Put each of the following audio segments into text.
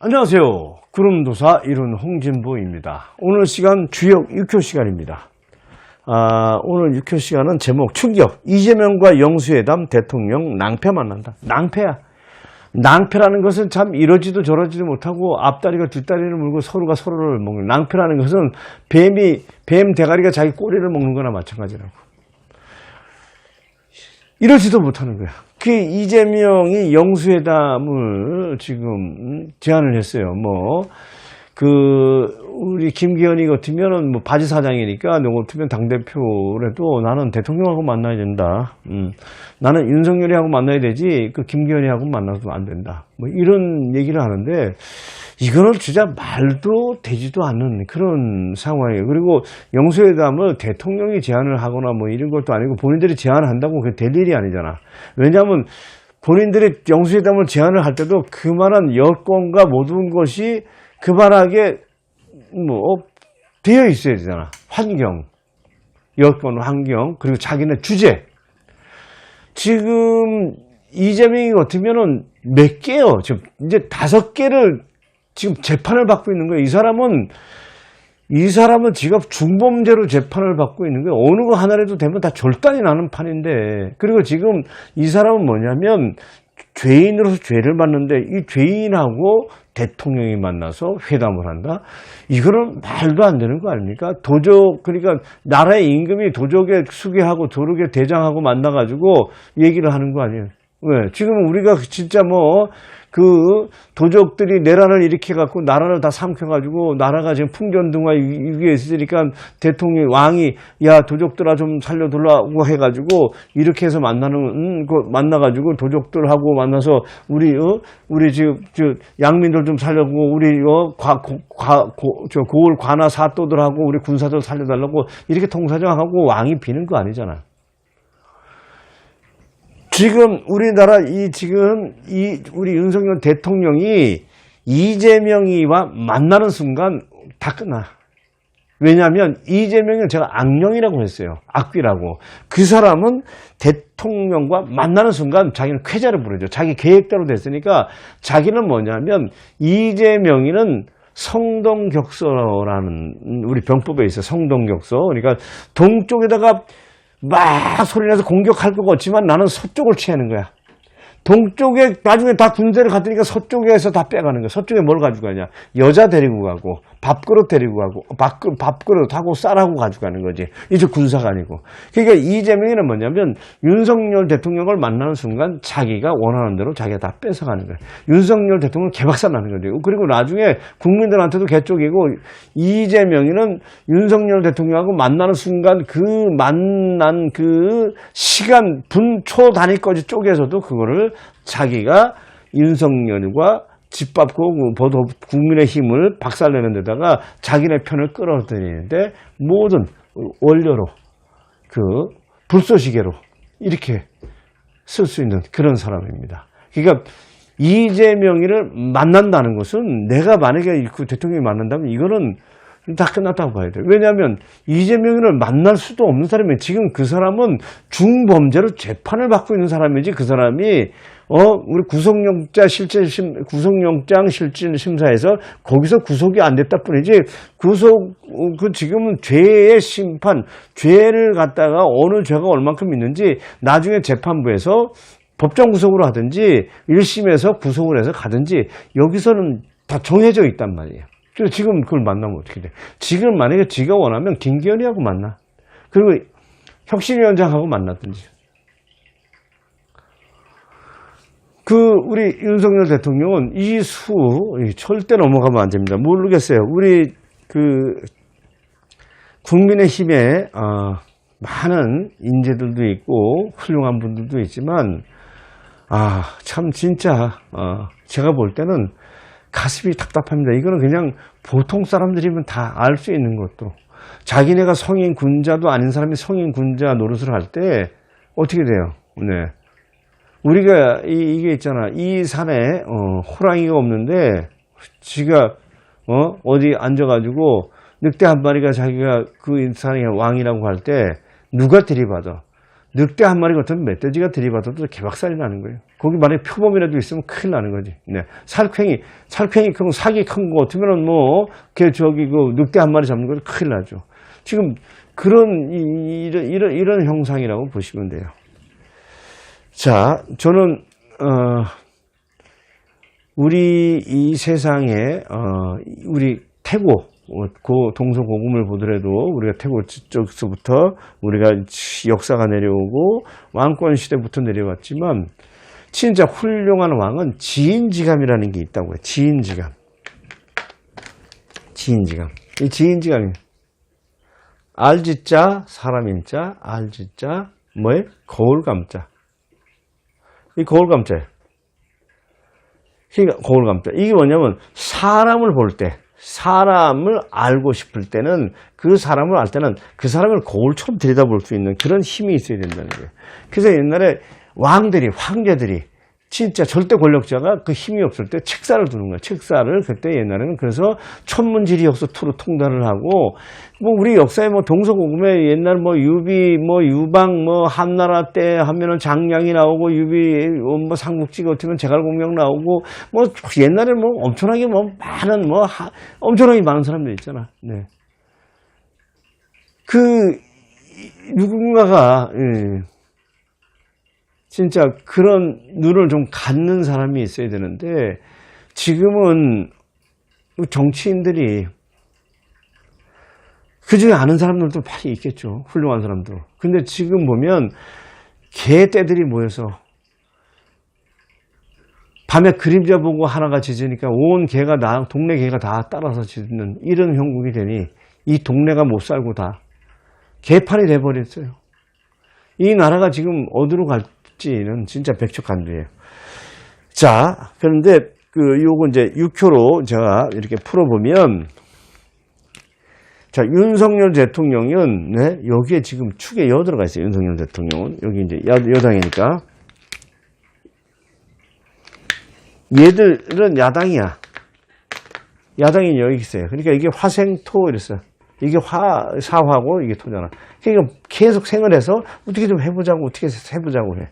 안녕하세요. 구름도사 이룬 홍진보입니다. 오늘 시간 주역 6호 시간입니다. 아, 오늘 6호 시간은 제목 충격 이재명과 영수회담 대통령 낭패 만난다. 낭패야. 낭패라는 것은 참 이러지도 저러지도 못하고 앞다리가 뒷다리를 물고 서로가 서로를 먹는 낭패라는 것은 뱀이 뱀 대가리가 자기 꼬리를 먹는 거나 마찬가지라고. 이러지도 못하는 거야. 그 이재명이 영수회담을 지금 음, 제안을 했어요. 뭐, 그, 우리 김기현이 같으면은 뭐 바지 사장이니까 너 같으면 당대표라도 나는 대통령하고 만나야 된다. 음, 나는 윤석열이하고 만나야 되지 그 김기현이하고 만나서도 안 된다. 뭐 이런 얘기를 하는데 이거는 진짜 말도 되지도 않는 그런 상황이에요. 그리고 영수회담을 대통령이 제안을 하거나 뭐 이런 것도 아니고 본인들이 제안을 한다고 그게 될 일이 아니잖아. 왜냐하면 본인들이 영수회담을 제안을 할 때도 그만한 여건과 모든 것이 그만하게 뭐 되어 있어야 되잖아. 환경, 여건, 환경 그리고 자기네 주제. 지금 이재명이 같으면은 몇 개요? 지금 이제 다섯 개를 지금 재판을 받고 있는 거예요. 이 사람은 이 사람은 지금 중범죄로 재판을 받고 있는 거예요. 어느 거 하나라도 되면 다 절단이 나는 판인데. 그리고 지금 이 사람은 뭐냐면 죄인으로서 죄를 받는데 이 죄인하고 대통령이 만나서 회담을 한다? 이거는 말도 안 되는 거 아닙니까? 도적, 그러니까 나라의 임금이 도적의 수계하고 도적의 대장하고 만나가지고 얘기를 하는 거 아니에요? 왜? 지금 우리가 진짜 뭐, 그 도적들이 내란을 일으켜갖고 나라를 다 삼켜가지고 나라가 지금 풍전등화 위기에 있으니까 대통령 왕이 야 도적들아 좀 살려둘라고 해가지고 이렇게 해서 만나는 음, 그 만나가지고 도적들하고 만나서 우리 어 우리 지금 저 양민들 좀 살려고 우리 어과저 고을 관아 사또들하고 우리 군사들 살려달라고 이렇게 통사정하고 왕이 비는 거 아니잖아. 지금 우리나라 이 지금 이 우리 윤석열 대통령이 이재명이와 만나는 순간 다 끝나. 왜냐하면 이재명은 제가 악령이라고 했어요. 악귀라고. 그 사람은 대통령과 만나는 순간 자기는 쾌자를 부르죠. 자기 계획대로 됐으니까 자기는 뭐냐면 이재명이는 성동격서라는 우리 병법에 있어 성동격서. 그러니까 동쪽에다가 막 소리내서 공격할 것 같지만 나는 서쪽을 취하는 거야. 동쪽에 나중에 다 군대를 갔으니까 서쪽에서 다 빼가는 거야. 서쪽에 뭘 가지고 가냐? 여자 데리고 가고 밥그릇 데리고 가고 밥그릇, 밥그릇 하고 쌀하고 가지고 가는 거지. 이제 군사가 아니고. 그러니까 이재명이는 뭐냐면 윤석열 대통령을 만나는 순간 자기가 원하는 대로 자기가 다 뺏어가는 거야. 윤석열 대통령 개박살 나는 거죠. 그리고 나중에 국민들한테도 개쪽이고 이재명이는 윤석열 대통령하고 만나는 순간 그 만난 그 시간 분초 단위까지 쪼개서도 그거를 자기가 윤석열과 집밥 고 보도 국민의 힘을 박살내는 데다가 자기네 편을 끌어들이는데 모든 원료로 그 불쏘시개로 이렇게 쓸 수 있는 그런 사람입니다. 그러니까 이재명이를 만난다는 것은 내가 만약에 그 대통령이 만난다면 이거는 다 끝났다고 봐야 돼요. 왜냐하면 이재명을 만날 수도 없는 사람이에요. 지금 그 사람은 중범죄로 재판을 받고 있는 사람이지 그 사람이 어 우리 구속영장 실질 심 구속영장 실질 심사에서 거기서 구속이 안 됐다 뿐이지 구속 그 지금은 죄의 심판 죄를 갖다가 어느 죄가 얼만큼 있는지 나중에 재판부에서 법정 구속으로 하든지 1심에서 구속을 해서 가든지 여기서는 다 정해져 있단 말이에요. 그래서 지금 그걸 만나면 어떻게 돼? 지금 만약에 지가 원하면 김기현이하고 만나. 그리고 혁신위원장하고 만났든지. 그 우리 윤석열 대통령은 이 수 절대 넘어가면 안 됩니다. 모르겠어요. 우리 그 국민의 힘에 어, 많은 인재들도 있고 훌륭한 분들도 있지만 아 참 진짜 어, 제가 볼 때는 가슴이 답답합니다. 이거는 그냥 보통 사람들이면 다 알 수 있는 것도 자기네가 성인 군자도 아닌 사람이 성인 군자 노릇을 할 때 어떻게 돼요? 네. 우리가 이, 게 있잖아. 이 산에 어, 호랑이가 없는데 지가 어, 어디 앉아가지고 늑대 한 마리가 자기가 그 산의 왕이라고 할 때 누가 들이받아? 늑대 한 마리 같은 멧돼지가 들이받아도 개박살이 나는 거예요. 거기 만약에 표범이라도 있으면 큰일 나는 거지. 네. 살쾡이, 살쾡이 큰, 사기 큰 거 같으면은 뭐, 걔 저기 그 늑대 한 마리 잡는 거 큰일 나죠. 지금 그런, 이, 이런, 이런, 이런 형상이라고 보시면 돼요. 자, 저는, 어, 우리 이 세상에, 어, 우리 태고, 어, 고 동서고금을 보더라도 우리가 태고 쪽서부터 우리가 역사가 내려오고 왕권 시대부터 내려왔지만 진짜 훌륭한 왕은 지인지감이라는 게 있다고요. 지인지감. 지인지감. 이 지인지감이 알지자 사람인자 알지자 뭐에 거울감자. 이 거울 감자예요. 그러니까 거울 감자. 이게 뭐냐면 사람을 볼 때, 사람을 알고 싶을 때는 그 사람을 알 때는 그 사람을 거울처럼 들여다볼 수 있는 그런 힘이 있어야 된다는 거예요. 그래서 옛날에 왕들이, 황제들이 진짜 절대 권력자가 그 힘이 없을 때 책사를 두는 거야. 책사를 그때 옛날에는 그래서 천문지리 역사 투로 통달을 하고 뭐 우리 역사에 뭐 동서고금에 옛날 뭐 유비 뭐 유방 뭐 한나라 때 하면은 장량이 나오고 유비 뭐 삼국지 같으면 제갈공명 나오고 뭐 옛날에 뭐 엄청나게 뭐 많은 뭐 하, 엄청나게 많은 사람들 있잖아. 네. 그 누군가가 예. 진짜 그런 눈을 좀 갖는 사람이 있어야 되는데 지금은 정치인들이 그 중에 아는 사람들도 많이 있겠죠. 훌륭한 사람들. 근데 지금 보면 개떼들이 모여서 밤에 그림자 보고 하나가 짖으니까 온 개가 다, 동네 개가 다 따라서 짖는 이런 형국이 되니 이 동네가 못 살고 다 개판이 돼버렸어요. 이 나라가 지금 어디로 갈 지는 진짜 백척간두예요. 자, 그런데 그 요거 이제 6표로 제가 이렇게 풀어보면 자, 윤석열 대통령은 네, 여기에 지금 축에 여 들어가 있어요. 윤석열 대통령은 여기 이제 여, 여당이니까 얘들은 야당이야. 야당이 여기 있어요. 그러니까 이게 화생토 이랬어요. 이게 화, 사화고 이게 토잖아. 그러니까 계속 생활해서 어떻게 좀 해보자고, 어떻게 해보자고 해.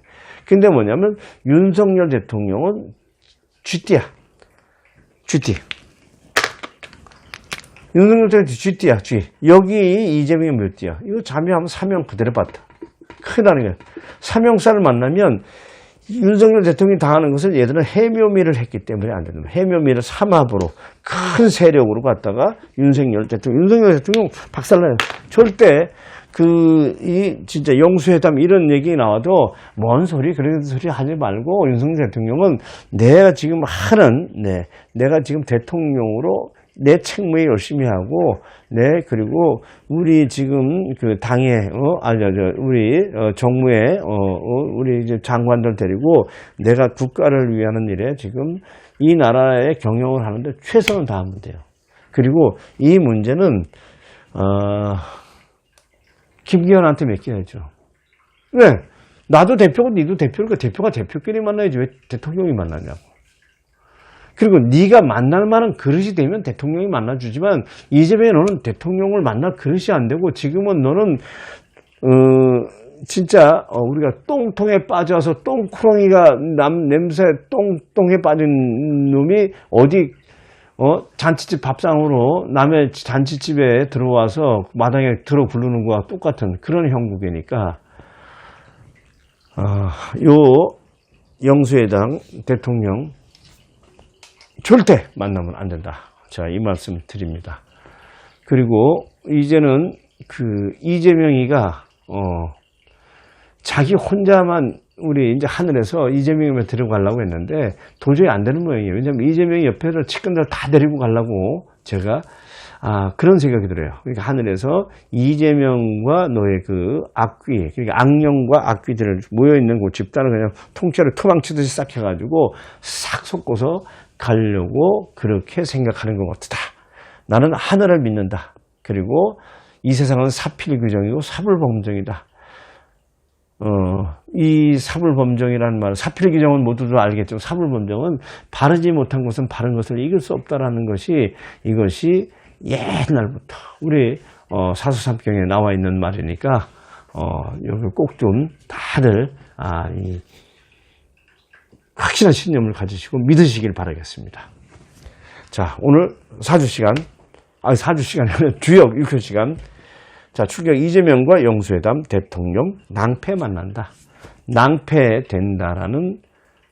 근데 뭐냐면 윤석열 대통령은 쥐띠야. 쥐띠. 윤석열 대통령 쥐띠야, 쥐. 여기 이재명이 몇 띠야? 이거 자매하면 사명 그대로 받다. 큰일 나는 거야. 삼형사를 만나면 윤석열 대통령이 당하는 것을 얘들은 해묘미를 했기 때문에 안 되는 거예요. 해묘미를 삼합으로 큰 세력으로 갔다가 윤석열 대통령, 윤석열 대통령 박살나요. 절대 그, 이, 진짜 영수회담 이런 얘기 나와도 뭔 소리, 그런 소리 하지 말고 윤석열 대통령은 내가 지금 하는, 네, 내가 지금 대통령으로 내 책무에 열심히 하고, 네, 그리고 우리 지금 그 당에, 어, 아니, 저, 우리, 어, 정무에, 어, 어, 우리 이제 장관들 데리고 내가 국가를 위하는 일에 지금 이 나라의 경영을 하는데 최선을 다하면 돼요. 그리고 이 문제는, 어, 김기현한테 맡겨야죠. 왜? 나도 대표고 니도 대표니까 대표가 대표끼리 만나야지 왜 대통령이 만나냐고. 그리고 네가 만날 만한 그릇이 되면 대통령이 만나주지만 이재명이 너는 대통령을 만날 그릇이 안 되고 지금은 너는 어 진짜 어, 우리가 똥통에 빠져서 똥쿠렁이가 남 냄새 똥똥에 빠진 놈이 어디 어 잔치집 밥상으로 남의 잔치집에 들어와서 마당에 들어 부르는 거와 똑같은 그런 형국이니까 아요 영수회장 대통령 절대 만나면 안 된다. 자, 이 말씀 드립니다. 그리고 이제는 그 이재명이가 어 자기 혼자만 우리 이제 하늘에서 이재명을 데리고 가려고 했는데 도저히 안 되는 모양이에요. 왜냐하면 이재명이 옆에를 측근들 다 데리고 가려고 제가 아, 그런 생각이 들어요. 그러니까 하늘에서 이재명과 너의 그 악귀, 그러니까 악령과 악귀들을 모여있는 그 집단을 그냥 통째로 토망치듯이 싹 해가지고 싹 섞어서 가려고 그렇게 생각하는 것 같다. 나는 하늘을 믿는다. 그리고 이 세상은 사필 규정이고 사불 범정이다. 어, 이 사불범정이라는 말, 사필규정은 모두들 알겠죠. 사불범정은 바르지 못한 것은 바른 것을 이길 수 없다라는 것이 이것이 옛날부터 우리 어, 사수삼경에 나와 있는 말이니까 어, 여기 꼭좀 다들 아, 이 확실한 신념을 가지시고 믿으시길 바라겠습니다. 자, 오늘 사주 시간, 아니 사주 시간이 아니라 주역 6회 시간. 자, 출격 이재명과 영수회담 대통령 낭패 만난다. 낭패 된다라는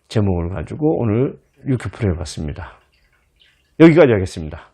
제목을 가지고 오늘 6회 풀어봤습니다. 여기까지 하겠습니다.